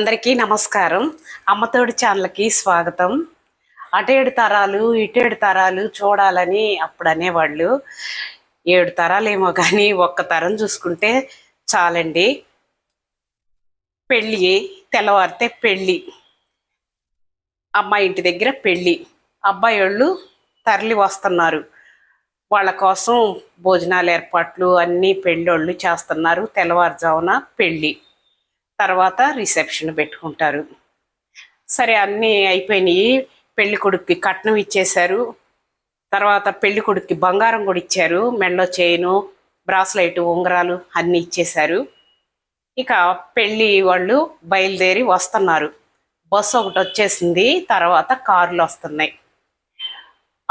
అందరికీ నమస్కారం. అమ్మతోడి ఛానల్కి స్వాగతం. అటేడు తరాలు ఇటేడు తరాలు చూడాలని అప్పుడు అనేవాళ్ళు ఏడు తరాలేమో కానీ ఒక్క తరం చూసుకుంటే చాలండి. పెళ్ళి తెల్లవారితే పెళ్ళి. అమ్మాయి ఇంటి దగ్గర పెళ్ళి. అబ్బాయి వాళ్ళు తరలి వస్తున్నారు. వాళ్ళ కోసం భోజనాలు ఏర్పాట్లు అన్నీ పెళ్ళోళ్ళు చేస్తున్నారు. తెల్లవారుజామున పెళ్ళి. తర్వాత రిసెప్షన్ పెట్టుకుంటారు. సరే అన్నీ అయిపోయినాయి. పెళ్ళి కొడుక్కి కట్నం ఇచ్చేశారు. తర్వాత పెళ్ళి కొడుక్కి బంగారం కూడా ఇచ్చారు. మెడలో చైను బ్రాస్లైట్ ఉంగరాలు అన్నీ ఇచ్చేశారు. ఇక పెళ్ళి వాళ్ళు బయలుదేరి వస్తున్నారు. బస్సు ఒకటి వచ్చేసింది. తర్వాత కార్లు వస్తున్నాయి.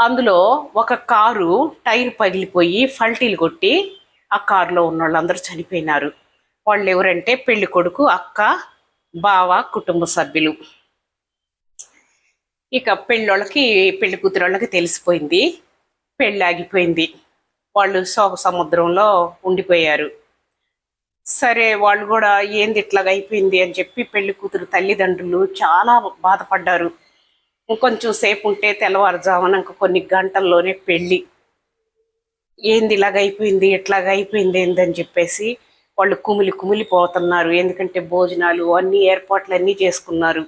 అందులో ఒక కారు టైర్ పగిలిపోయి ఫల్టీలు కొట్టి ఆ కారులో ఉన్న వాళ్ళందరూ చనిపోయినారు. వాళ్ళు ఎవరంటే పెళ్ళి కొడుకు అక్క బావ కుటుంబ సభ్యులు. ఇక పెళ్ళోళ్ళకి పెళ్ళి కూతురోళ్ళకి తెలిసిపోయింది. పెళ్ళి ఆగిపోయింది వాళ్ళు శోభ సముద్రంలో ఉండిపోయారు. సరే వాళ్ళు కూడా ఏంది ఇట్లాగ అయిపోయింది అని చెప్పి పెళ్ళి కూతురు తల్లిదండ్రులు చాలా బాధపడ్డారు. ఇంకొంచెం సేపు ఉంటే తెల్లవారుజామున ఇంక కొన్ని గంటల్లోనే పెళ్ళి. ఏంది ఇలాగ అయిపోయింది ఇట్లాగ అయిపోయింది ఏందని చెప్పేసి వాళ్ళు కుమిలి కుమిలిపోతున్నారు ఎందుకంటే భోజనాలు అన్ని ఏర్పాట్లు అన్నీ చేసుకున్నారు.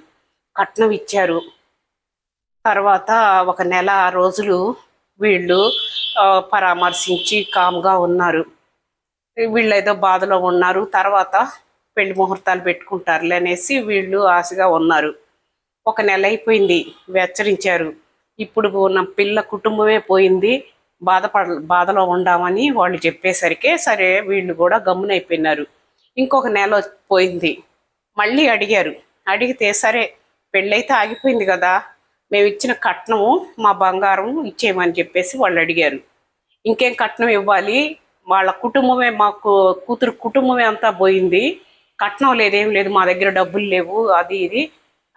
కట్నం ఇచ్చారు. తర్వాత ఒక నెల రోజులు వీళ్ళు పరామర్శించి కామ్గా ఉన్నారు. వీళ్ళు ఏదో బాధలో ఉన్నారు. తర్వాత పెళ్ళి ముహూర్తాలు పెట్టుకుంటారులే అనేసి వీళ్ళు ఆశగా ఉన్నారు. ఒక నెల అయిపోయింది. వెచ్చరించారు. ఇప్పుడు నా పిల్ల కుటుంబమే పోయింది. బాధపడ బాధలో ఉండామని వాళ్ళు చెప్పేసరికి సరే వీళ్ళు కూడా గమ్మునైపోయినారు. ఇంకొక నెల పోయింది. మళ్ళీ అడిగారు. అడిగితే సరే పెళ్ళైతే ఆగిపోయింది కదా మేము ఇచ్చిన కట్నము మా బంగారం ఇచ్చేయమని చెప్పేసి వాళ్ళు అడిగారు. ఇంకేం కట్నం ఇవ్వాలి? వాళ్ళ కుటుంబమే మాకు కూతురు కుటుంబమే అంతా పోయింది. కట్నం లేదేం లేదు మా దగ్గర డబ్బులు లేవు అది ఇది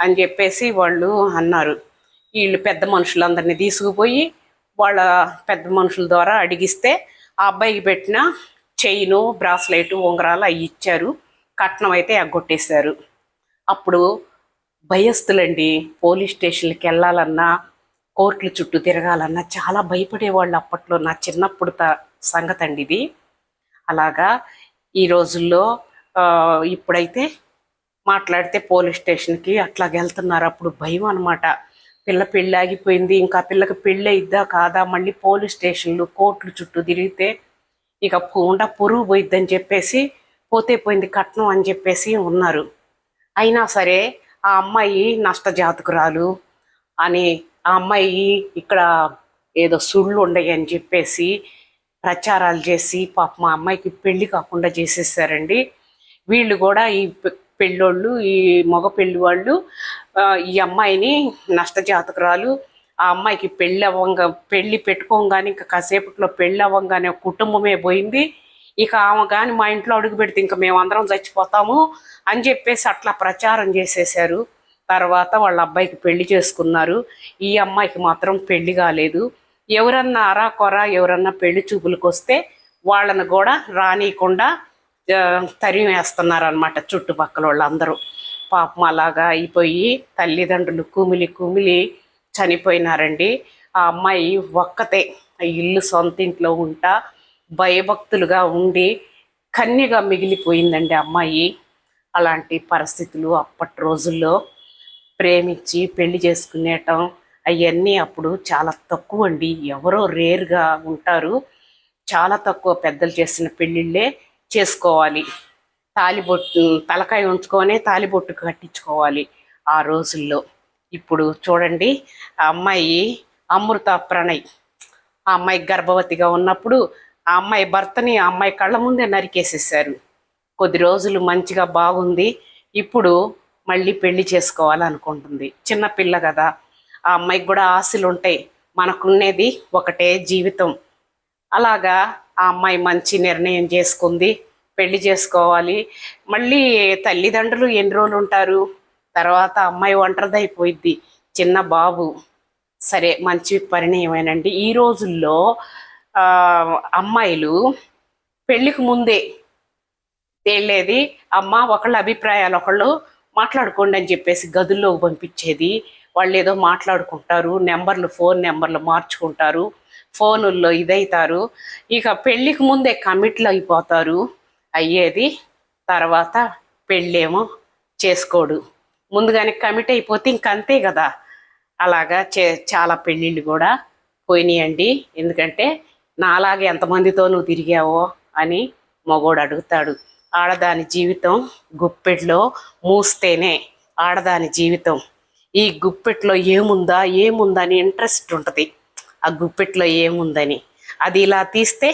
అని చెప్పేసి వాళ్ళు అన్నారు. వీళ్ళు పెద్ద మనుషులందరినీ తీసుకుపోయి వాళ్ళ పెద్ద మనుషుల ద్వారా అడిగిస్తే ఆ అబ్బాయికి పెట్టిన చైను బ్రాస్లెట్ ఉంగరాలు అవి ఇచ్చారు. కట్నం అయితే ఎగ్గొట్టేశారు. అప్పుడు భయస్తులండి పోలీస్ స్టేషన్కి వెళ్ళాలన్నా కోర్టుల చుట్టూ తిరగాలన్నా చాలా భయపడేవాళ్ళు అప్పట్లో నా చిన్నప్పుడు త సంగతి అండి ఇది. అలాగా ఈ రోజుల్లో ఇప్పుడైతే మాట్లాడితే పోలీస్ స్టేషన్కి అట్లాగ వెళ్తున్నారు అప్పుడు భయం అనమాట పిల్ల పెళ్ళి ఆగిపోయింది ఇంకా పిల్లకి పెళ్ళి అయిద్దా కాదా? మళ్ళీ పోలీస్ స్టేషన్లు కోర్టులు చుట్టూ తిరిగితే ఇక ఉండ పురుగు పోయిద్దని చెప్పేసి పోతే పోయింది కట్నం అని చెప్పేసి ఉన్నారు. అయినా సరే ఆ అమ్మాయి నష్టజాతకురాలు అని ఆ అమ్మాయి ఇక్కడ ఏదో సుళ్ళు ఉండయి అని చెప్పేసి ప్రచారాలు చేసి పాప మా అమ్మాయికి పెళ్ళి కాకుండా చేసేసారండి. వీళ్ళు కూడా ఈ పెళ్ళోళ్ళు ఈ మగ పెళ్ళి వాళ్ళు ఈ అమ్మాయిని నష్టజాతకురాలు ఆ అమ్మాయికి పెళ్ళి అవ్వంగా పెళ్ళి పెట్టుకోగానే ఇంకా కాసేపట్లో పెళ్ళి అవ్వంగానే ఒక కుటుంబమే పోయింది. ఇక ఆమె కానీ మా ఇంట్లో అడుగు పెడితే ఇంకా మేమందరం చచ్చిపోతాము అని చెప్పేసి అట్లా ప్రచారం చేసేసారు తర్వాత వాళ్ళ అబ్బాయికి పెళ్ళి చేసుకున్నారు. ఈ అమ్మాయికి మాత్రం పెళ్ళి కాలేదు. ఎవరన్నా అరా కొర ఎవరన్నా పెళ్ళి చూపులకు వస్తే వాళ్ళను కూడా రానియకుండా తరిమి వేస్తున్నారు అనమాట చుట్టుపక్కల వాళ్ళందరూ. పాపం అలాగా అయిపోయి తల్లిదండ్రులు కుమిలి కుమిలి చనిపోయినారండి. ఆ అమ్మాయి ఒక్కతే. ఆ ఇల్లు సొంత ఇంట్లో ఉంటా భయభక్తులుగా ఉండి కన్యగా మిగిలిపోయిందండి అమ్మాయి. అలాంటి పరిస్థితులు అప్పటి రోజుల్లో ప్రేమించి పెళ్ళి చేసుకునేయటం అవన్నీ అప్పుడు చాలా తక్కువ అండి ఎవరో రేర్గా ఉంటారు. చాలా తక్కువ పెద్దలు చేసిన పెళ్ళిళ్ళే చేసుకోవాలి. తాలిబొట్టు తలకాయ ఉంచుకొని తాలిబొట్టు కట్టించుకోవాలి ఆ రోజుల్లో. ఇప్పుడు చూడండి ఆ అమ్మాయి అమృత ప్రణయ్. ఆ అమ్మాయి గర్భవతిగా ఉన్నప్పుడు ఆ అమ్మాయి భర్తని ఆ అమ్మాయి కళ్ళ ముందే నరికేసేసారు కొద్ది రోజులు మంచిగా బాగుంది. ఇప్పుడు మళ్ళీ పెళ్ళి చేసుకోవాలనుకుంటుంది. చిన్నపిల్ల కదా. ఆ అమ్మాయికి కూడా ఆశలు ఉంటాయి మనకున్నది ఒకటే జీవితం. అలాగా ఆ అమ్మాయి మంచి నిర్ణయం చేసుకుంది. పెళ్ళి చేసుకోవాలి. మళ్ళీ తల్లిదండ్రులు ఎన్ని రోజులు ఉంటారు? తర్వాత అమ్మాయి ఒంటరిదైపోయిద్ది. చిన్న బాబు. సరే మంచి పరిణయమేనండి. ఈ రోజుల్లో అమ్మాయిలు పెళ్ళికి ముందే తేళ్ళేది అమ్మ ఒకళ్ళ అభిప్రాయాలు ఒకళ్ళు మాట్లాడుకోండి అని చెప్పేసి గదుల్లోకి పంపించేది. వాళ్ళు ఏదో మాట్లాడుకుంటారు నెంబర్లు ఫోన్ నెంబర్లు మార్చుకుంటారు. ఫోనుల్లో ఇదైతారు. ఇక పెళ్ళికి ముందే కమిట్లు అయిపోతారు. అయ్యేది తర్వాత పెళ్ళేమో చేసుకోడు. ముందుగానే కమిట్ అయిపోతే ఇంకంతే కదా. అలాగా చే చాలా పెళ్ళిళ్ళు కూడా పోయినాయండి. ఎందుకంటే నాలాగే ఎంతమందితో నువ్వు తిరిగావో అని మగోడు అడుగుతాడు. ఆడదాని జీవితం గుప్పెట్లో మూస్తేనే ఆడదాని జీవితం. ఈ గుప్పెట్లో ఏముందా ఏముందా అని ఇంట్రెస్ట్ ఉంటుంది. ఆ గుప్పెట్లో ఏముందని. అది ఇలా తీస్తే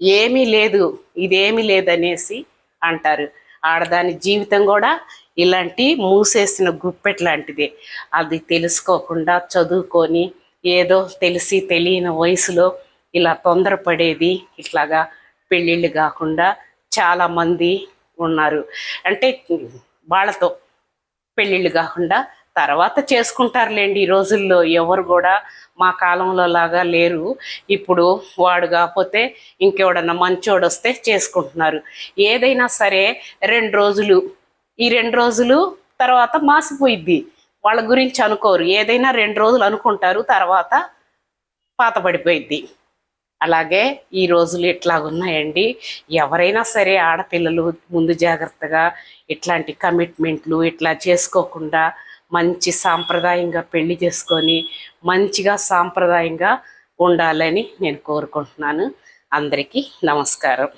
ఏమీ లేదు ఇదేమీ లేదనేసి అంటారు. ఆడదాని జీవితం కూడా ఇలాంటి మూసేసిన గుప్పెట్ లాంటిదే. అది తెలుసుకోకుండా చదువుకొని ఏదో తెలిసి తెలియని వయసులో ఇలా తొందరపడేది ఇట్లాగా పెళ్ళిళ్ళు కాకుండా చాలామంది ఉన్నారు. అంటే వాళ్ళతో పెళ్ళిళ్ళు కాకుండా తర్వాత చేసుకుంటారులేండి. ఈ రోజుల్లో ఎవరు కూడా మా కాలంలో లాగా లేరు. ఇప్పుడు వాడు కాకపోతే ఇంకెవడన్నా మంచోడు వస్తే చేసుకుంటున్నారు. ఏదైనా సరే రెండు రోజులు ఈ రెండు రోజులు తర్వాత మాసిపోయిద్ది. వాళ్ళ గురించి అనుకోరు. ఏదైనా రెండు రోజులు అనుకుంటారు తర్వాత పాతపడిపోయిద్ది అలాగే ఈ రోజులు ఇట్లాగున్నాయండి ఎవరైనా సరే ఆడపిల్లలు ముందు జాగ్రత్తగా ఇట్లాంటి కమిట్మెంట్లు ఇట్లా చేసుకోకుండా మంచి సాంప్రదాయంగా పెళ్ళి చేసుకొని మంచిగా సాంప్రదాయంగా ఉండాలని నేను కోరుకుంటున్నాను. అందరికీ నమస్కారం.